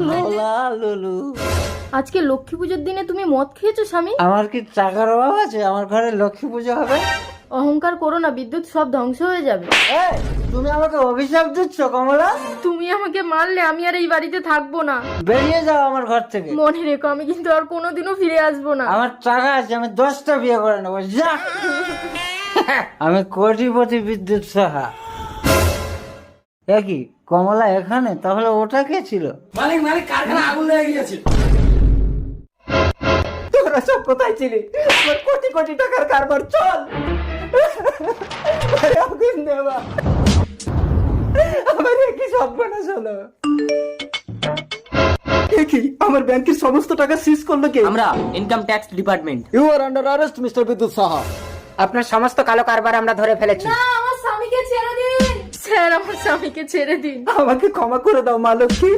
লোলা লুলু আজকে লক্ষ্মী পুজোর দিনে তুমি মদ খেয়েছো স্বামী? আমার কি টাকার অভাব আছে? আমার ঘরে লক্ষ্মী পুজো হবে? অহংকার করো না বিদ্যুৎ সব ধ্বংস হয়ে যাবে। এই, তুমি আমাকে অভিশাপ দিচ্ছ কমলা? তুমি আমাকে মারলে আমি আর এই বাড়িতে থাকব না। বেরিয়ে যাও আমার ঘর থেকে। মনে রেখো আমি কিন্তু আর কোনোদিনও ফিরে আসব না। আমার টাকা আছে আমি দশটা বিয়ে করে নেব। যা! আমি কোটিপতি বিদ্যুৎ সাহা। একই কমলা এখানে? তাহলে ওটা কে ছিল? মালিক মালিক কারখানা আগুন লেগে গিয়েছে। তোরা সব কোথায় ছিলি? আমার কোটি কোটি টাকার কারবার চল। আরে আগুন দেওয়া আমার সর্বনাশ হলো আমার ব্যাংকের সমস্ত টাকা সিজ করল কে? আমরা income tax department you are under arrest mister Bidyut Saha আপনার সমস্ত কালো কারবার আমরা ধরে ফেলেছি। আমার স্বামীকে ছেড়ে দিন। আমাকে ক্ষমা করে দাও মা লক্ষ্মী।